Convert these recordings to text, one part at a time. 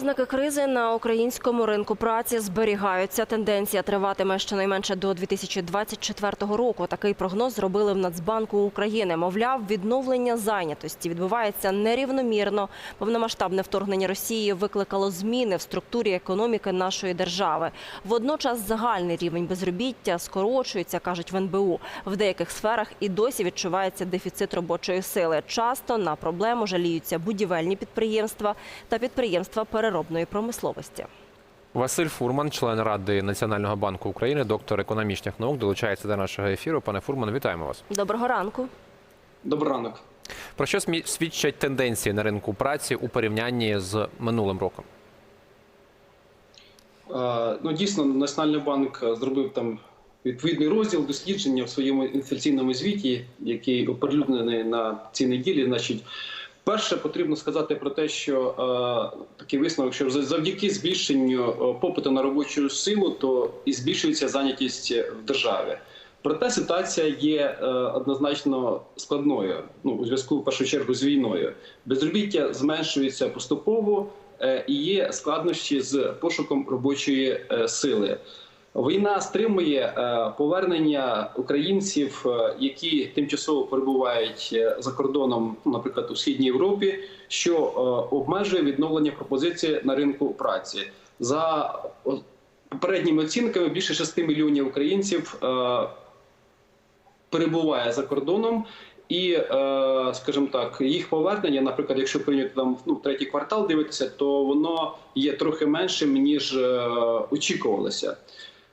Ознаки кризи на українському ринку праці зберігаються. Тенденція триватиме щонайменше до 2024 року. Такий прогноз зробили в Нацбанку України. Мовляв, відновлення зайнятості відбувається нерівномірно. Повномасштабне вторгнення Росії викликало зміни в структурі економіки нашої держави. Водночас загальний рівень безробіття скорочується, кажуть в НБУ. В деяких сферах і досі відчувається дефіцит робочої сили. Часто на проблему жаліються будівельні підприємства та підприємства переробної промисловості. Василь Фурман, член ради Національного банку України, доктор економічних наук, долучається до нашого ефіру. Пане Фурман, вітаємо вас. Доброго ранку. Добрий ранок. Про що смі- свідчать тенденції на ринку праці у порівнянні з минулим роком? Е, Ну, дійсно, Національний банк е, зробив там відповідний розділ дослідження в своєму інфляційному звіті, який оприлюднений на цій неділі. Значить, перше потрібно сказати про те, що е, такий висновок, що за- завдяки збільшенню е, попиту на робочу силу, то і збільшується зайнятість в державі. Проте ситуація є е, однозначно складною. Ну у зв'язку в першу чергу з війною. Безробіття зменшується поступово е, і є складнощі з пошуком робочої е, сили. Війна стримує е, повернення українців, е, які тимчасово перебувають е, за кордоном, наприклад, у східній Європі, що обмежує відновлення пропозиції на ринку праці. За попередніми оцінками більше 6 мільйонів українців перебуває за кордоном. І, скажімо так, їх повернення, наприклад, якщо прийняти там ну, третій квартал дивитися, то воно є трохи меншим ніж очікувалося.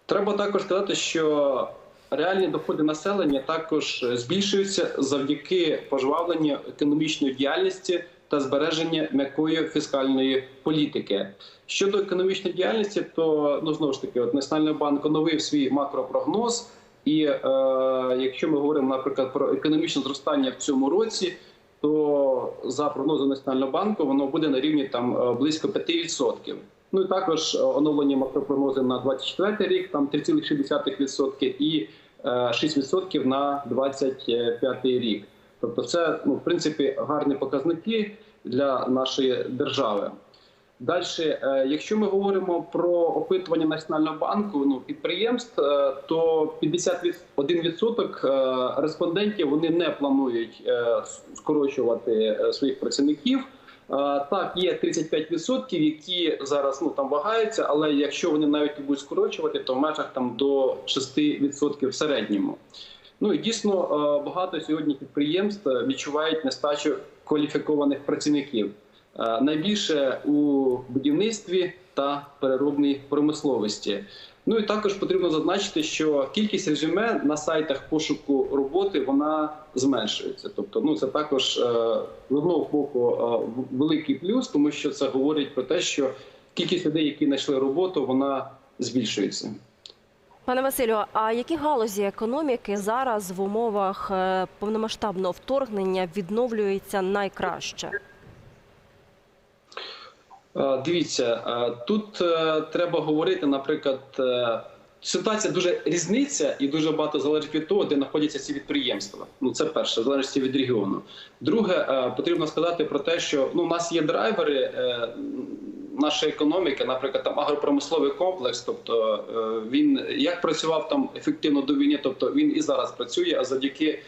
Треба також сказати, що реальні доходи населення також збільшуються завдяки пожвавленню економічної діяльності та збереження м'якої фіскальної політики. Щодо економічної діяльності, то ну знову ж таки, от Національний банк оновив свій макропрогноз. І е, якщо ми говоримо, наприклад, про економічне зростання в цьому році, то за прогнозом Національного банку воно буде на рівні там е, близько 5%. Ну і також е, оновлені макропрогнози на 24 рік, там 3,6% і е, 6% на 25 рік. Тобто, це ну в принципі гарні показники для нашої держави. Далі, е, якщо ми говоримо про опитування Національного банку ну, підприємств, е, то 51% е, респондентів вони не планують е, скорочувати е, своїх працівників. Е, Так, є 35%, які зараз ну там вагаються, але якщо вони навіть будуть скорочувати, то в межах там до 6% в середньому. Ну і дійсно е, багато сьогодні підприємств відчувають нестачу кваліфікованих працівників. Е, найбільше у будівництві та переробній промисловості. Ну і також потрібно зазначити, що кількість резюме на сайтах пошуку роботи вона зменшується. Тобто, ну це також е, з одного боку е, великий плюс, тому що це говорить про те, що кількість людей, які знайшли роботу, вона збільшується. Пане Василю, а які галузі економіки зараз в умовах повномасштабного вторгнення відновлюються найкраще? Е, Дивіться, е, тут е, треба говорити, наприклад, ситуація дуже різниця і дуже багато залежить від того, де знаходяться ці підприємства. Ну це перше, в залежності від регіону. Друге, потрібно сказати про те, що ну у нас є драйвери. е, Нашої економіки, наприклад, там агропромисловий комплекс, тобто він як працював там ефективно до війни, тобто він і зараз працює, а завдяки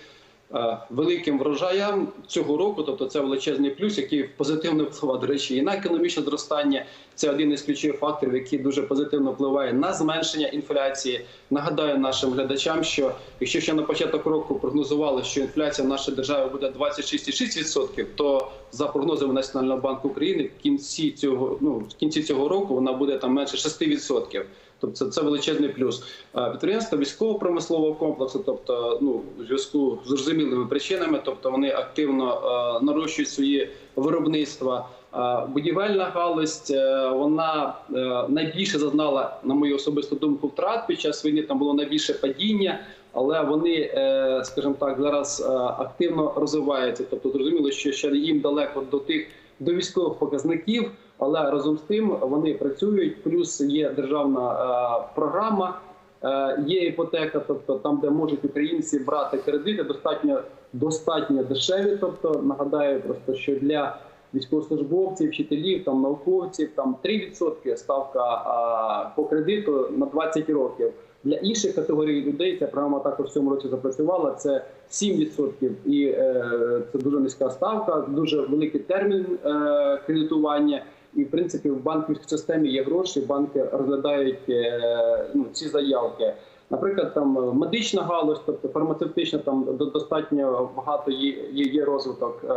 великим врожаям цього року, тобто це величезний плюс, який позитивно впливає, до речі, і на економічне зростання. Це один із ключових факторів, який дуже позитивно впливає на зменшення інфляції. Нагадаю нашим глядачам, що якщо ще на початок року прогнозували, що інфляція в нашій державі буде 26,6%, то за прогнозами Національного банку України в кінці цього ну в кінці цього року вона буде там менше 6%. Тобто це, величезний плюс. А Підприємства військово-промислового комплексу, тобто ну у зв'язку з зрозумілими причинами, тобто вони активно е, нарощують свої виробництва. А Будівельна галузь е, вона е, найбільше зазнала, на мою особисту думку, втрат під час війни. Там було найбільше падіння, але вони, е, скажімо так, зараз е, активно розвиваються. Тобто, зрозуміло, що ще їм далеко до тих до військових показників, але разом з тим вони працюють. Плюс є державна е, програма. Е, Є іпотека, тобто там, де можуть українці брати кредити, достатньо достатньо дешеві. Тобто нагадаю, просто що для військовослужбовців, вчителів, там науковців, там 3% ставка а, по кредиту на 20 років. Для інших категорій людей ця програма також в цьому році запрацювала. Це 7% і е, це дуже низька ставка, дуже великий термін е, кредитування. І в принципі в банківській системі є гроші. Банки розглядають е, ну, ці заявки. Наприклад, там е, медична галузь, тобто фармацевтична, там до- достатньо багато є, є, розвиток е,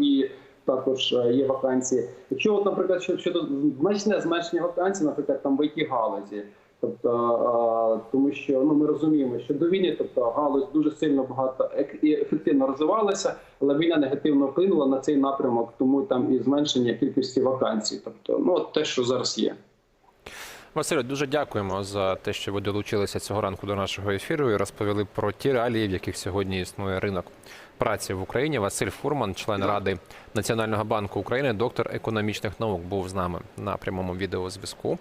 і також е, є вакансії. Якщо, от, наприклад, що- щодо значне зменшення вакансій, наприклад, там в it галузі. Тобто, тому що ну ми розуміємо, що до війни, тобто галузь дуже сильно багато і ефективно розвивалася, але війна негативно вплинула на цей напрямок, тому там і зменшення кількості вакансій. Тобто, ну те, що зараз є. Василю, дуже дякуємо за те, що ви долучилися цього ранку до нашого ефіру і розповіли про ті реалії, в яких сьогодні існує ринок праці в Україні. Василь Фурман, член ради Національного банку України, доктор економічних наук, був з нами на прямому відеозв'язку.